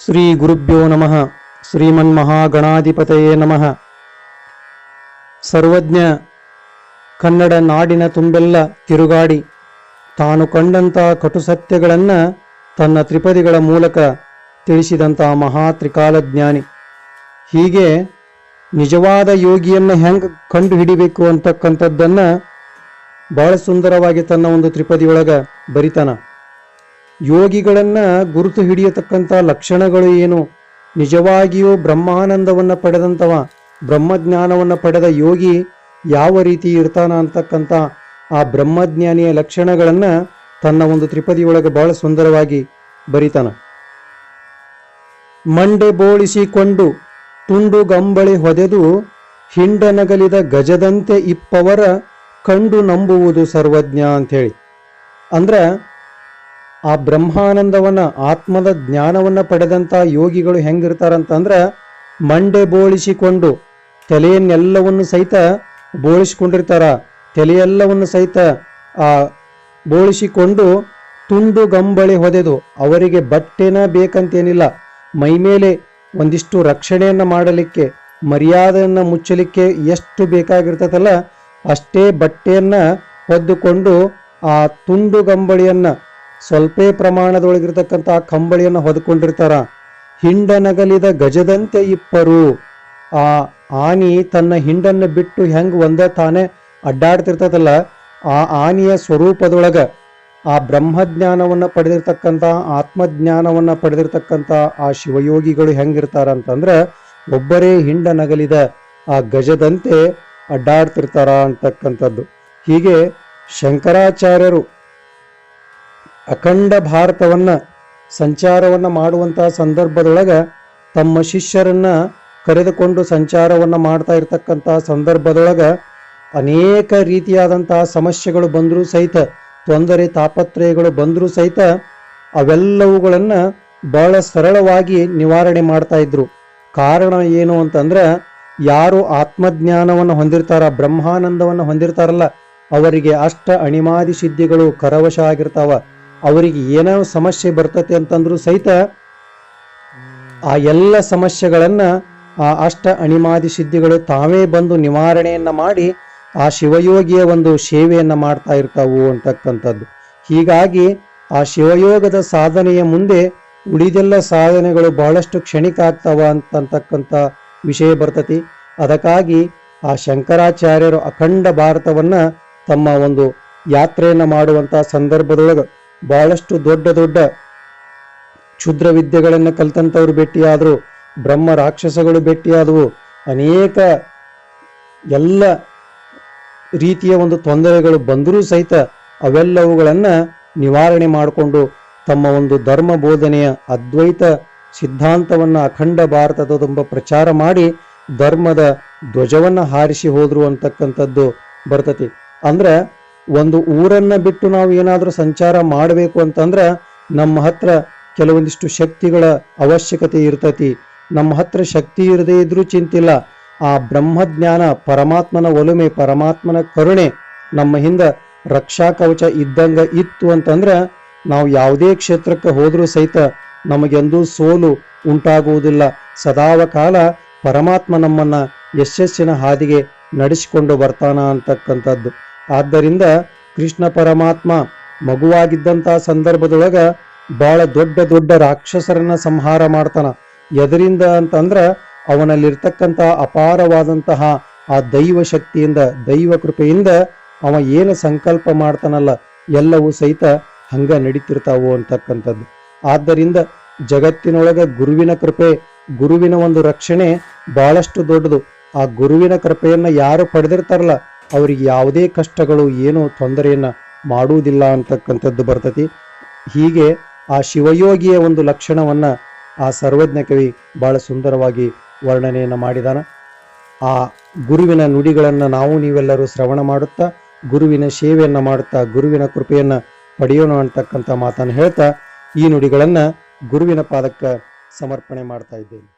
ಶ್ರೀ ಗುರುಭ್ಯೋ ನಮಃ ಶ್ರೀಮನ್ಮಹಾಗಣಾಧಿಪತಯೇ ನಮಃ ಸರ್ವಜ್ಞ ಕನ್ನಡ ನಾಡಿನ ತುಂಬೆಲ್ಲ ತಿರುಗಾಡಿ, ತಾನು ಕಂಡಂಥ ಕಟುಸತ್ಯಗಳನ್ನು ತನ್ನ ತ್ರಿಪದಿಗಳ ಮೂಲಕ ತಿಳಿಸಿದಂಥ ಮಹಾ ತ್ರಿಕಾಲಜ್ಞಾನಿ. ಹೀಗೆ ನಿಜವಾದ ಯೋಗಿಯನ್ನು ಹೆಂಗೆ ಕಂಡು ಹಿಡಿಬೇಕು ಅಂತಕ್ಕಂಥದ್ದನ್ನು ಬಹಳ ಸುಂದರವಾಗಿ ತನ್ನ ಒಂದು ತ್ರಿಪದಿಯೊಳಗ ಬರಿತಾನ. ಯೋಗಿಗಳನ್ನ ಗುರುತು ಹಿಡಿಯತಕ್ಕಂಥ ಲಕ್ಷಣಗಳು ಏನು? ನಿಜವಾಗಿಯೂ ಬ್ರಹ್ಮಾನಂದವನ್ನ ಪಡೆದಂಥವ, ಬ್ರಹ್ಮಜ್ಞಾನವನ್ನು ಪಡೆದ ಯೋಗಿ ಯಾವ ರೀತಿ ಇರ್ತಾನ ಅಂತಕ್ಕಂಥ ಆ ಬ್ರಹ್ಮಜ್ಞಾನಿಯ ಲಕ್ಷಣಗಳನ್ನು ತನ್ನ ಒಂದು ತ್ರಿಪದಿಯೊಳಗೆ ಬಹಳ ಸುಂದರವಾಗಿ ಬರಿತಾನ. ಮಂಡೆ ಬೋಳಿಸಿಕೊಂಡು ತುಂಡು ಗಂಬಳಿ ಹೊದೆದು ಹಿಂಡನಗಲಿದ ಗಜದಂತೆ ಇಪ್ಪವರ ಕಂಡು ನಂಬುವುದು ಸರ್ವಜ್ಞ ಅಂಥೇಳಿ. ಅಂದ್ರೆ ಆ ಬ್ರಹ್ಮಾನಂದವನ್ನ, ಆತ್ಮದ ಜ್ಞಾನವನ್ನ ಪಡೆದಂತ ಯೋಗಿಗಳು ಹೆಂಗಿರ್ತಾರಂತಂದ್ರೆ ಮಂಡೆ ಬೋಳಿಸಿಕೊಂಡು ತಲೆಯನ್ನೆಲ್ಲವನ್ನು ಸಹಿತ ಬೋಳಿಸಿಕೊಂಡಿರ್ತಾರ. ತಲೆಯೆಲ್ಲವನ್ನು ಸಹಿತ ಆ ಬೋಳಿಸಿಕೊಂಡು ತುಂಡು ಗಂಬಳಿ ಹೊದೆದು ಅವರಿಗೆ ಬಟ್ಟೆನ ಬೇಕಂತೇನಿಲ್ಲ. ಮೈಮೇಲೆ ಒಂದಿಷ್ಟು ರಕ್ಷಣೆಯನ್ನ ಮಾಡಲಿಕ್ಕೆ, ಮರ್ಯಾದೆಯನ್ನು ಮುಚ್ಚಲಿಕ್ಕೆ ಎಷ್ಟು ಬೇಕಾಗಿರ್ತದಲ್ಲ, ಅಷ್ಟೇ ಬಟ್ಟೆಯನ್ನು ಹೊದ್ದುಕೊಂಡು ಆ ತುಂಡು ಗಂಬಳಿಯನ್ನ ಸ್ವಲ್ಪೇ ಪ್ರಮಾಣದೊಳಗಿರ್ತಕ್ಕಂಥ ಆ ಕಂಬಳಿಯನ್ನು ಹೊದ್ಕೊಂಡಿರ್ತಾರ. ಹಿಂಡನಗಲಿದ ಗಜದಂತೆ ಇಪ್ಪರು. ಆ ಆನಿ ತನ್ನ ಹಿಂಡನ್ನು ಬಿಟ್ಟು ಹೆಂಗ್ ಒಂದ ತಾನೇ ಅಡ್ಡಾಡ್ತಿರ್ತದಲ್ಲ, ಆ ಆನಿಯ ಸ್ವರೂಪದೊಳಗ ಆ ಬ್ರಹ್ಮಜ್ಞಾನವನ್ನ ಪಡೆದಿರ್ತಕ್ಕಂಥ ಆತ್ಮಜ್ಞಾನವನ್ನು ಪಡೆದಿರ್ತಕ್ಕಂಥ ಆ ಶಿವಯೋಗಿಗಳು ಹೆಂಗಿರ್ತಾರ ಅಂತಂದ್ರೆ, ಒಬ್ಬರೇ ಹಿಂಡ ನಗಲಿದ ಆ ಗಜದಂತೆ ಅಡ್ಡಾಡ್ತಿರ್ತಾರ ಅಂತಕ್ಕಂಥದ್ದು. ಹೀಗೆ ಶಂಕರಾಚಾರ್ಯರು ಅಖಂಡ ಭಾರತವನ್ನ ಸಂಚಾರವನ್ನ ಮಾಡುವಂತಹ ಸಂದರ್ಭದೊಳಗೆ ತಮ್ಮ ಶಿಷ್ಯರನ್ನ ಕರೆದುಕೊಂಡು ಸಂಚಾರವನ್ನ ಮಾಡ್ತಾ ಇರತಕ್ಕಂತಹ ಸಂದರ್ಭದೊಳಗೆ ಅನೇಕ ರೀತಿಯಾದಂತಹ ಸಮಸ್ಯೆಗಳು ಬಂದರೂ ಸಹಿತ, ತೊಂದರೆ, ತಾಪತ್ರಯಗಳು ಬಂದರೂ ಸಹಿತ ಅವೆಲ್ಲವುಗಳನ್ನು ಬಹಳ ಸರಳವಾಗಿ ನಿವಾರಣೆ ಮಾಡ್ತಾ ಇದ್ರು. ಕಾರಣ ಏನು ಅಂತಂದ್ರೆ, ಯಾರು ಆತ್ಮಜ್ಞಾನವನ್ನು ಹೊಂದಿರ್ತಾರ, ಬ್ರಹ್ಮಾನಂದವನ್ನು ಹೊಂದಿರ್ತಾರಲ್ಲ, ಅವರಿಗೆ ಅಷ್ಟ ಅಣಿಮಾದಿ ಸಿದ್ಧಿಗಳು ಕರವಶ ಆಗಿರ್ತಾವ. ಅವರಿಗೆ ಏನೋ ಸಮಸ್ಯೆ ಬರ್ತತೆ ಅಂತಂದರೂ ಸಹಿತ ಆ ಎಲ್ಲ ಸಮಸ್ಯೆಗಳನ್ನು ಆ ಅಷ್ಟ ಅಣಿಮಾದಿ ಸಿದ್ಧಿಗಳು ತಾವೇ ಬಂದು ನಿವಾರಣೆಯನ್ನು ಮಾಡಿ ಆ ಶಿವಯೋಗಿಯ ಒಂದು ಸೇವೆಯನ್ನು ಮಾಡ್ತಾ ಇರ್ತಾವು ಅಂತಕ್ಕಂಥದ್ದು. ಹೀಗಾಗಿ ಆ ಶಿವಯೋಗದ ಸಾಧನೆಯ ಮುಂದೆ ಉಳಿದೆಲ್ಲ ಸಾಧನೆಗಳು ಬಹಳಷ್ಟು ಕ್ಷಣಿಕ ಆಗ್ತಾವ ಅಂತಕ್ಕಂಥ ವಿಷಯ ಬರ್ತತಿ. ಅದಕ್ಕಾಗಿ ಆ ಶಂಕರಾಚಾರ್ಯರು ಅಖಂಡ ಭಾರತವನ್ನು ತಮ್ಮ ಒಂದು ಯಾತ್ರೆಯನ್ನು ಮಾಡುವಂಥ ಸಂದರ್ಭದೊಳಗೆ ಬಹಳಷ್ಟು ದೊಡ್ಡ ದೊಡ್ಡ ಕ್ಷುದ್ರ ವಿದ್ಯೆಗಳನ್ನು ಕಲ್ತಂಥವ್ರು ಭೇಟಿಯಾದರು, ಬ್ರಹ್ಮ ರಾಕ್ಷಸಗಳು ಭೇಟಿಯಾದವು. ಅನೇಕ ಎಲ್ಲ ರೀತಿಯ ಒಂದು ತೊಂದರೆಗಳು ಬಂದರೂ ಸಹಿತ ಅವೆಲ್ಲವುಗಳನ್ನು ನಿವಾರಣೆ ಮಾಡಿಕೊಂಡು ತಮ್ಮ ಒಂದು ಧರ್ಮ ಬೋಧನೆಯ ಅದ್ವೈತ ಸಿದ್ಧಾಂತವನ್ನು ಅಖಂಡ ಭಾರತದ ತುಂಬ ಪ್ರಚಾರ ಮಾಡಿ ಧರ್ಮದ ಧ್ವಜವನ್ನು ಹಾರಿಸಿ ಹೋದರು ಅಂತಕ್ಕಂಥದ್ದು ಬರ್ತತಿ. ಅಂದ್ರೆ ಒಂದು ಊರನ್ನ ಬಿಟ್ಟು ನಾವು ಏನಾದರೂ ಸಂಚಾರ ಮಾಡಬೇಕು ಅಂತಂದ್ರೆ ನಮ್ಮ ಹತ್ರ ಕೆಲವೊಂದಿಷ್ಟು ಶಕ್ತಿಗಳ ಅವಶ್ಯಕತೆ ಇರ್ತತಿ. ನಮ್ಮ ಹತ್ರ ಶಕ್ತಿ ಇರದೇ ಇದ್ರೂ ಚಿಂತಿಲ್ಲ. ಆ ಬ್ರಹ್ಮಜ್ಞಾನ, ಪರಮಾತ್ಮನ ಒಲುಮೆ, ಪರಮಾತ್ಮನ ಕರುಣೆ ನಮ್ಮ ಹಿಂದ ರಕ್ಷಾ ಕವಚ ಇದ್ದಂಗ ಇತ್ತು ಅಂತಂದ್ರೆ ನಾವು ಯಾವುದೇ ಕ್ಷೇತ್ರಕ್ಕೆ ಹೋದರೂ ಸಹಿತ ನಮಗೆಂದೂ ಸೋಲು ಉಂಟಾಗುವುದಿಲ್ಲ. ಸದಾವ ಕಾಲ ಪರಮಾತ್ಮ ನಮ್ಮನ್ನ ಯಶಸ್ಸಿನ ಹಾದಿಗೆ ನಡೆಸಿಕೊಂಡು ಬರ್ತಾನ ಅಂತಕ್ಕಂಥದ್ದು. ಆದ್ದರಿಂದ ಕೃಷ್ಣ ಪರಮಾತ್ಮ ಮಗುವಾಗಿದ್ದಂಥ ಸಂದರ್ಭದೊಳಗ ಬಹಳ ದೊಡ್ಡ ದೊಡ್ಡ ರಾಕ್ಷಸರನ್ನ ಸಂಹಾರ ಮಾಡ್ತಾನ. ಎದರಿಂದ ಅಂತಂದ್ರ ಅವನಲ್ಲಿರ್ತಕ್ಕಂಥ ಅಪಾರವಾದಂತಹ ಆ ದೈವ ಶಕ್ತಿಯಿಂದ, ದೈವ ಕೃಪೆಯಿಂದ ಅವ ಏನು ಸಂಕಲ್ಪ ಮಾಡ್ತಾನಲ್ಲ, ಎಲ್ಲವೂ ಸಹಿತ ಹಂಗ ನಡೀತಿರ್ತಾವು ಅಂತಕ್ಕಂಥದ್ದು. ಆದ್ದರಿಂದ ಜಗತ್ತಿನೊಳಗ ಗುರುವಿನ ಕೃಪೆ, ಗುರುವಿನ ಒಂದು ರಕ್ಷಣೆ ಬಹಳಷ್ಟು ದೊಡ್ಡದು. ಆ ಗುರುವಿನ ಕೃಪೆಯನ್ನು ಯಾರು ಪಡೆದಿರ್ತಾರಲ್ಲ ಅವರಿಗೆ ಯಾವುದೇ ಕಷ್ಟಗಳು, ಏನು ತೊಂದರೆಯನ್ನು ಮಾಡುವುದಿಲ್ಲ ಅಂತಕ್ಕಂಥದ್ದು ಬರ್ತತಿ. ಹೀಗೆ ಆ ಶಿವಯೋಗಿಯ ಒಂದು ಲಕ್ಷಣವನ್ನ ಆ ಸರ್ವಜ್ಞ ಕವಿ ಬಹಳ ಸುಂದರವಾಗಿ ವರ್ಣನೆಯನ್ನ ಮಾಡಿದಾನ. ಆ ಗುರುವಿನ ನುಡಿಗಳನ್ನು ನಾವು ನೀವೆಲ್ಲರೂ ಶ್ರವಣ ಮಾಡುತ್ತಾ, ಗುರುವಿನ ಸೇವೆಯನ್ನು ಮಾಡುತ್ತಾ, ಗುರುವಿನ ಕೃಪೆಯನ್ನು ಪಡೆಯೋಣ ಅಂತಕ್ಕಂಥ ಮಾತನ್ನು ಹೇಳ್ತಾ, ಈ ನುಡಿಗಳನ್ನು ಗುರುವಿನ ಪಾದಕ್ಕೆ ಸಮರ್ಪಣೆ ಮಾಡ್ತಾ ಇದ್ದೇನೆ.